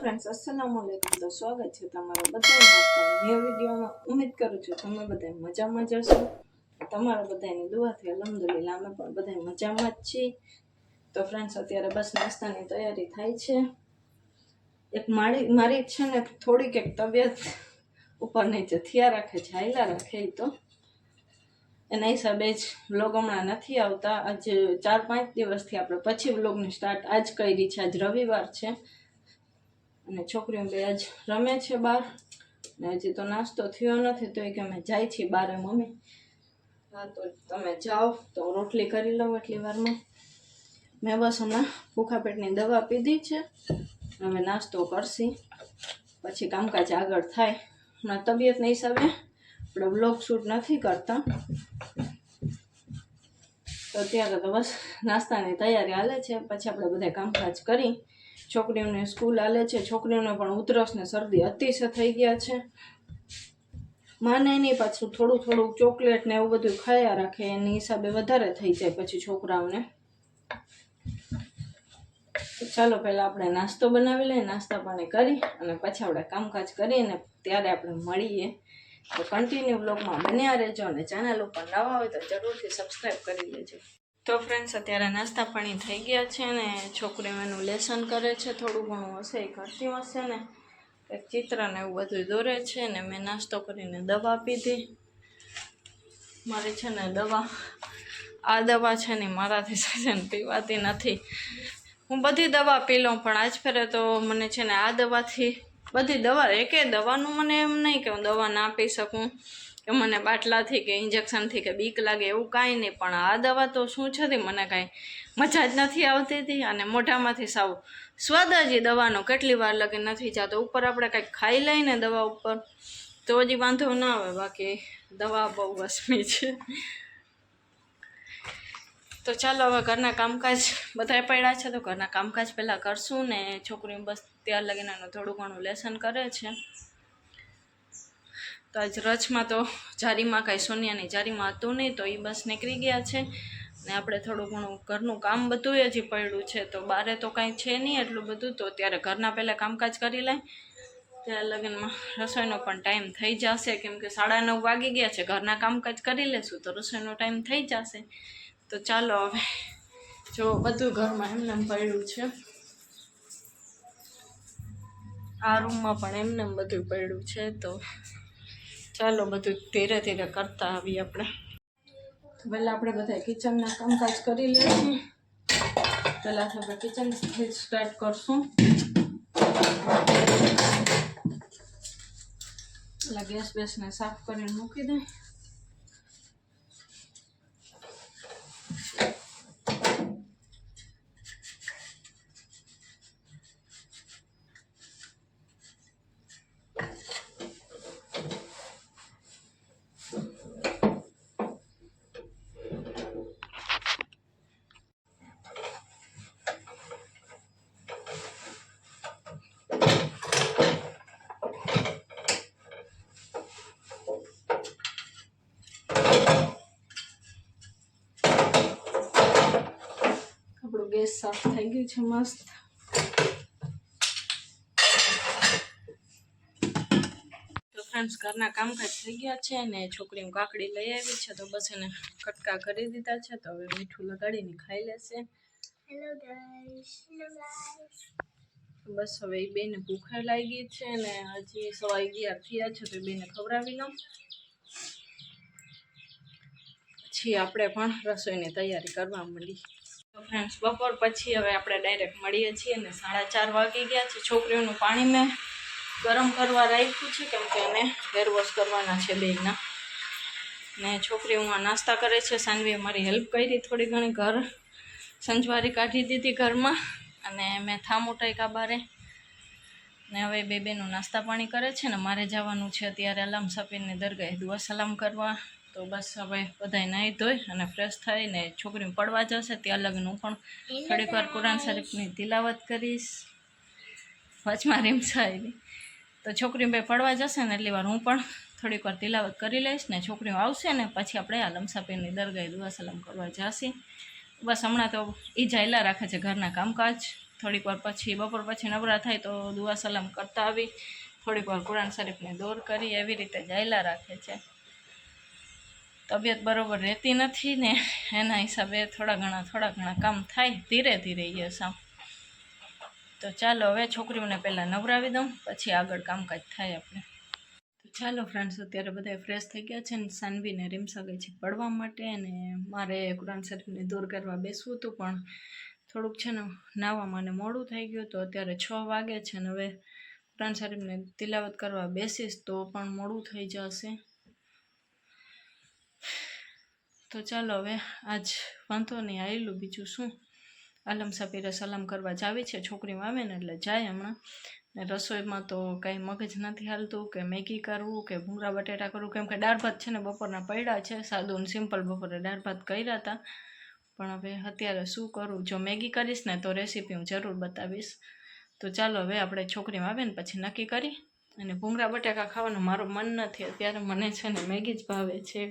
Friends અસલામ વાલેકુમ તો સ્વાગત છે તમારું બધાને ન્યૂ વિડીયોમાં ઉમેદ કરું છું તમે બધા મજામાં જશો તમારા બધાની દુઆથી અલહમદુલિલ્લાહ, અમે પણ બધા મજામાં જ છીએ. તો ફ્રેન્ડ્સ અત્યારે બસ નાસ્તાની તૈયારી થાય છે. એક મારી મારી છે ને થોડીક એક તબિયત ઉપર નીચે થયા રાખે છે, હાયલા રાખે તો. એના હિસાબે જ વ્લોગ હમણાં નથી આવતા. આજે ચાર પાંચ દિવસથી આપણે પછી વ્લોગની સ્ટાર્ટ આજ કરી છે, આજ રવિવાર છે. અને છોકરીઓ બે આજ રમે છે બહાર. ને હજી તો નાસ્તો થયો નથી, તો એ કે અમે જાય છીએ બારે મમ્મી. હા, તો તમે જાઓ, તો રોટલી કરી લઉં એટલી વારમાં. મેં બસ હમણાં ભૂખા પેટની દવા પીધી છે. હવે નાસ્તો કરશી. પછી કામકાજ આગળ થાય. હમણાં તબિયતના હિસાબે આપણે બ્લોગ શૂટ નથી કરતા. તો અત્યારે તો બસ નાસ્તાની તૈયારી હાલે છે. પછી આપણે બધા કામકાજ કરી. છોકરીઓને સ્કૂલ આલે છે. છોકરીઓને પણ ઉધરસ ને શરદી અતિશય થઈ ગયા છે. માને નહીં પાછું થોડું થોડું ચોકલેટ ને એવું બધું ખાયા રાખે, એની હિસાબે વધારે થઈ જાય પછી છોકરાઓને. ચાલો પહેલાં આપણે નાસ્તો બનાવી લઈએ, નાસ્તા પાણી કરી અને પછી આપણે કામકાજ કરીને ત્યારે આપણે મળીએ. તો કન્ટિન્યુ બ્લોગમાં બન્યા રહેજો અને ચેનલ ઉપર નવા હોય તો જરૂરથી સબસ્ક્રાઈબ કરી લેજો. તો ફ્રેન્ડ્સ અત્યારે નાસ્તા પાણી થઈ ગયા છે ને છોકરીઓ એનું લેસન કરે છે, થોડું ઘણું હશે એ કરતી હશે ને. એક ચિત્ર ને એવું બધું દોરે છે ને મેં નાસ્તો કરીને દવા પીધી. મારી છે ને દવા, આ દવા છે ને મારાથી સજન પીવાતી નથી. હું બધી દવા પી લઉં, પણ આજ ફેરે તો મને છે ને આ દવાથી બધી દવા, એકે દવાનું મને એમ નહીં કે હું દવા ના પી શકું. કે મને બાટલાથી કે ઇન્જેક્શનથી કે બીક લાગે એવું કાંઈ નહીં, પણ આ દવા તો શું છે મને કાંઈ મજા જ નથી આવતી હતી અને મોઢામાંથી સાવ સ્વાદ જ એ દવાનો કેટલી વાર લગે નથી જાતો. ઉપર આપણે કંઈક ખાઈ લઈને દવા ઉપર, તો હજી વાંધો ના આવે, બાકી દવા બહુ વસમી છે. તો ચાલો હવે ઘરના કામકાજ બધાય પડ્યા છે, તો ઘરના કામકાજ પહેલાં કરશું ને છોકરીઓ બસ ત્યાર લગીને થોડું ઘણું લેસન કરે છે. આજ રચમાં તો જારીમાં કાંઈ સોનિયાની જારીમાં હતું નહીં, તો એ બસ નીકળી ગયા છે. ને આપણે થોડું ઘણું ઘરનું કામ બધું હજી પડ્યું છે, તો બારે તો કાંઈ છે નહીં એટલું બધું. તો ત્યારે ઘરના પહેલાં કામકાજ કરી લઈ ત્યાં લગ્નમાં રસોઈનો પણ ટાઈમ થઈ જશે, કેમ કે સાડા નવ વાગી ગયા છે. ઘરના કામકાજ કરી લેશું તો રસોઈનો ટાઈમ થઈ જશે. તો ચાલો હવે, જો બધું ઘરમાં એમને પડ્યું છે. આ રૂમમાં પણ એમને એમ બધું પડ્યું છે, તો ચાલો બધું ધીરે ધીરે કરતા આવીએ આપણે. પહેલાં આપણે બધા કિચનના કામકાજ કરી લઈશું. પહેલાં આપણે કિચનથી સ્ટાર્ટ કરશું. એટલે ગેસ બેસને સાફ કરીને મૂકી દે આપણું ગેસ સાફ થઈ ગયું છે મસ્ત. તો ફ્રેન્ડ્સ ઘરના કામકાજ થઈ ગયા છે ને છોકરીઓ કાકડી લઈ આવી છે તો બસ એને કટકા કરી દીધા છે તો હવે મીઠું લગાડીને ખાઈ લેશે. બસ હવે એ બેને ભૂખા લાગી છે ને હજી સવા અગિયાર થયા છે તો એ બેને ખવડાવી લો પછી આપણે પણ રસોઈની તૈયારી કરવા માંડી ફ્રેન્ડ્સ બપોર પછી હવે આપણે ડાયરેક્ટ મળીએ છીએ અને સાડા ચાર વાગી ગયા છે. છોકરીઓનું પાણી મેં ગરમ કરવા રાખ્યું છે, કેમ કે એને હેર વોશ કરવાના છે બેના ને છોકરીઓમાં નાસ્તા કરે છે. સાનવીએ મારી હેલ્પ કરી, થોડી ઘણી ઘર સંજવારી કાઢી દીધી ઘરમાં અને મેં થામું ટાઈકા બારે. ને હવે બે બેનું નાસ્તા પાણી કરે છે ને મારે જવાનું છે અત્યારે અલામ સપીનની દરગાહે દુઆ સલામ કરવા. તો બસ હવે બધા નાહી ધોઈ અને ફ્રેશ થઈને છોકરીને પડવા જશે ત્યાં લગ્ન હું પણ થોડીક વાર કુરાન શરીફની તિલાવત કરીશ. વચમાં રીમસાઈ તો છોકરી ભાઈ પડવા જશે ને એટલી વાર હું પણ થોડીક વાર તિલાવત કરી લઈશ ને છોકરીઓ આવશે ને પછી આપણે આ લમસાપીરની દરગાહે દુઆ સલામ કરવા જશે. બસ હમણાં તો એ જાયલા રાખે છે ઘરના કામકાજ. થોડીક વાર પછી, બપોર પછી નવરા થાય તો દુઆ સલામ કરતા આવી. થોડીક વાર કુરાન શરીફને દૂર કરી એવી રીતે જાયલા રાખે છે. તબિયત બરાબર રહેતી નથી ને એના હિસાબે થોડા ઘણા થોડા ઘણા કામ થાય, ધીરે ધીરે યસ આમ તો ચાલો હવે છોકરીઓને પહેલાં નવરાવી દઉં, પછી આગળ કામકાજ થાય આપણે. તો ચાલો ફ્રેન્ડ્સ અત્યારે બધા ફ્રેશ થઈ ગયા છે ને સાનવીને રીમસા ગઈ છે પડવા માટે અને મારે કુરાન શરીફને દૂર કરવા બેસવું હતું, પણ થોડુંક છે ને નાવામાં ને મોડું થઈ ગયું તો અત્યારે છ વાગે છે ને હવે કુરાન શરીફને તિલાવત કરવા બેસીશ તો પણ મોડું થઈ જશે. તો ચાલો હવે આજ વાંધો નહીં આવેલું બીજું શું? આલમ સાપીરે સલામ કરવા જાવી છે છોકરીમાં આવે ને એટલે જાય હમણાં. ને રસોઈમાં તો કાંઈ મગજ નથી હાલતું, કે મેગી કરવું, કે ભૂંગળા બટેટા કરવું, કેમ કે દાળ ભાત છે ને બપોરના પડ્યા છે, સાદું ને સિમ્પલ બપોરે દાળ ભાત કર્યા હતા. પણ હવે અત્યારે શું કરું? જો મેગી કરીશ ને તો રેસીપી હું જરૂર બતાવીશ. તો ચાલો હવે આપણે છોકરીમાં આવે ને પછી નક્કી કરી. અને ભૂંગળા બટાકા ખાવાનું મારું મન નથી, અત્યારે મને છે ને મેગી જ ભાવે છે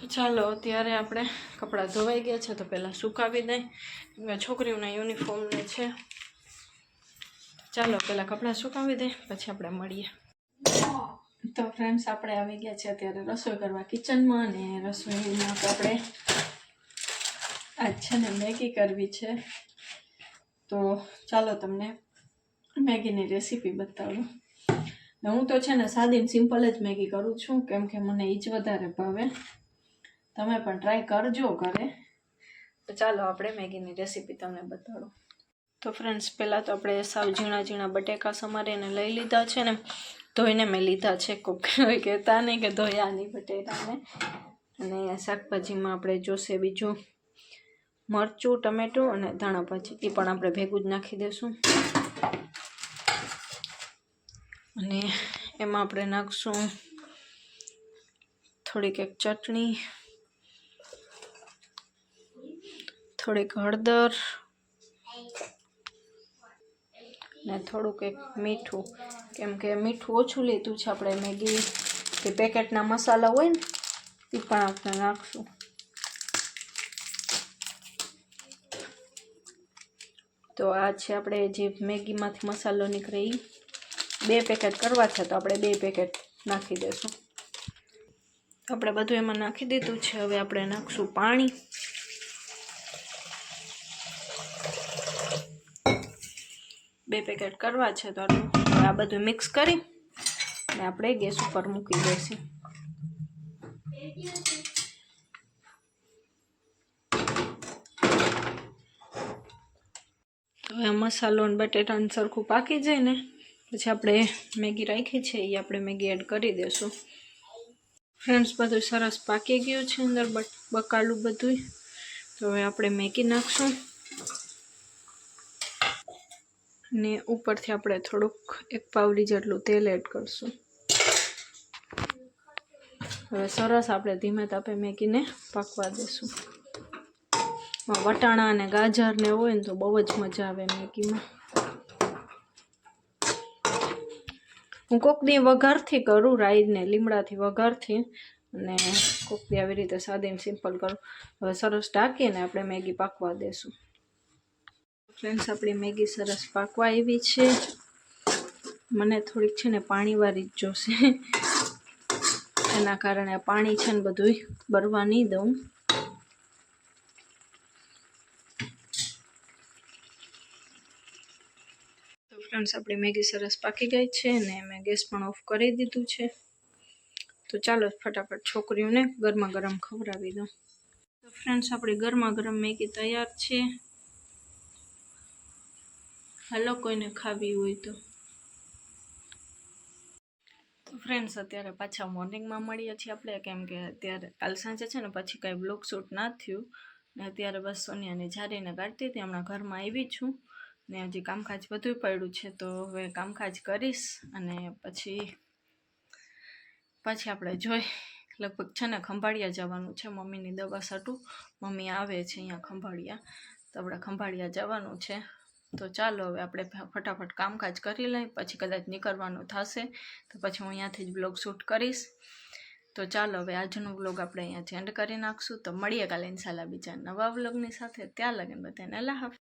તો ચાલો, અત્યારે આપણે કપડાં ધોવાઈ ગયા છે, તો પહેલાં સુકાવી દઈએ છોકરીઓના યુનિફોર્મને છે. ચાલો, પહેલાં કપડાં સુકાવી દઈએ પછી આપણે મળીએ. તો ફ્રેન્ડ્સ આપણે આવી ગયા છે અત્યારે રસોઈ કરવા કિચનમાં અને રસોઈમાં તો આપણે આજ છે ને મેગી કરવી છે. તો ચાલો તમને મેગીની રેસીપી બતાવું. હું તો છે ને સાદી સિમ્પલ જ મેગી કરું છું, કેમ કે મને એ જ વધારે ભાવે. તમે પણ ટ્રાય કરજો ઘરે. તો ચાલો આપણે મેગીની રેસીપી તમને બતાડો. તો ફ્રેન્ડ્સ પહેલાં તો આપણે સાવ ઝીણા ઝીણા બટેકા સમારીને લઈ લીધા છે ને, ધોઈને મેં લીધા છે કોક કહેતા નહીં કે ધોયા નહીં બટેટાને. અને શાકભાજીમાં આપણે જોશે બીજું મરચું, ટમેટું અને ધાણા ભાજી. એ પણ આપણે ભેગું જ નાખી દઈશું અને એમાં આપણે નાખશું થોડીક એક ચટણી થોડીક હળદર ને થોડુંક એક મીઠું. કેમ કે મીઠું ઓછું લીધું છે આપણે મેગી. કે પેકેટના મસાલા હોય ને એ પણ આપણે નાખશું. તો આ છે આપણે જે મેગીમાંથી મસાલો નીકળે એ બે પેકેટ કરવા છે તો આપણે બે પેકેટ નાખી દઈશું આપણે બધું એમાં નાખી દીધું છે, હવે આપણે નાખશું પાણી. બે પેકેટ કરવા છે તો આ બધું મિક્સ કરી અને આપણે ગેસ ઉપર મૂકી દઈશું. હવે મસાલો અને બટેટાને સરખું પાકી જાય ને, પછી આપણે મેગી રાખી છે એ આપણે મેગી એડ કરી દઈશું ફ્રેન્ડ્સ, બધું સરસ પાકી ગયું છે અંદર બકાલું બધું તો હવે આપણે મેગી નાખશું. ને ઉપરથી આપણે થોડુંક એક પાવલી જેટલું તેલ એડ કરશું. હવે સરસ આપણે ધીમે તાપે મેગીને પાકવા દઈશું વટાણા અને ગાજર ને હોય ને તો બહુ જ મજા આવે મેગીમાં હું કોકની વઘારથી કરું રાઈને લીમડાથી વઘારથી. અને કોકની આવી રીતે સાદી સિમ્પલ કરું. હવે સરસ ઢાંકીને આપણે મેગી પાકવા દેશું. ફ્રેન્ડ્સ આપણી મેગી સરસ પાકવા આવી છે. મને થોડીક છે ને પાણીવાળી જ જોશે. એના કારણે પાણી છે ને બધું બરવા નહીં દઉં. તો ફ્રેન્ડ્સ આપણી મેગી સરસ પાકી ગઈ છે ને મેં ગેસ પણ ઓફ કરી દીધું છે. તો ચાલો ફટાફટ છોકરીઓને ગરમા ગરમ ખવડાવી દઉં. તો ફ્રેન્ડ્સ આપણી ગરમા ગરમ મેગી તૈયાર છે. હાલો કોઈને ખાવી હોય તો. ફ્રેન્ડ્સ અત્યારે પાછા મોર્નિંગમાં મળીએ છીએ આપણે. કેમ કે અત્યારે કાલ સાંજે છે ને પછી કાંઈ બ્લોગ શૂટ ના થયું. ને અત્યારે બસ સોનિયાને જારીને કાઢતી હતી. હમણાં ઘરમાં આવી છું. ને હજી કામકાજ બધું પડ્યું છે. તો હવે કામકાજ કરીશ અને પછી પછી આપણે જોઈ. લગભગ છે ને ખંભાળિયા જવાનું છે મમ્મીની દવા સાટું. મમ્મી આવે છે અહીંયા ખંભાળિયા. તો આપણે ખંભાળિયા જવાનું છે. તો ચાલો હવે આપણે ફટાફટ કામકાજ કરી લઈએ પછી કદાચ નીકળવાનું થશે, તો પછી હું અહીંયાથી જ બ્લોગ શૂટ કરીશ. તો ચાલો હવે આજનો બ્લોગ આપણે અહીંયા એન્ડ કરી નાખશું. તો મળીએ કાલે ઇન્શાલ્લાહ બીજા નવા વ્લોગની સાથે. ત્યાં લગીને બધાને અલ્લાહ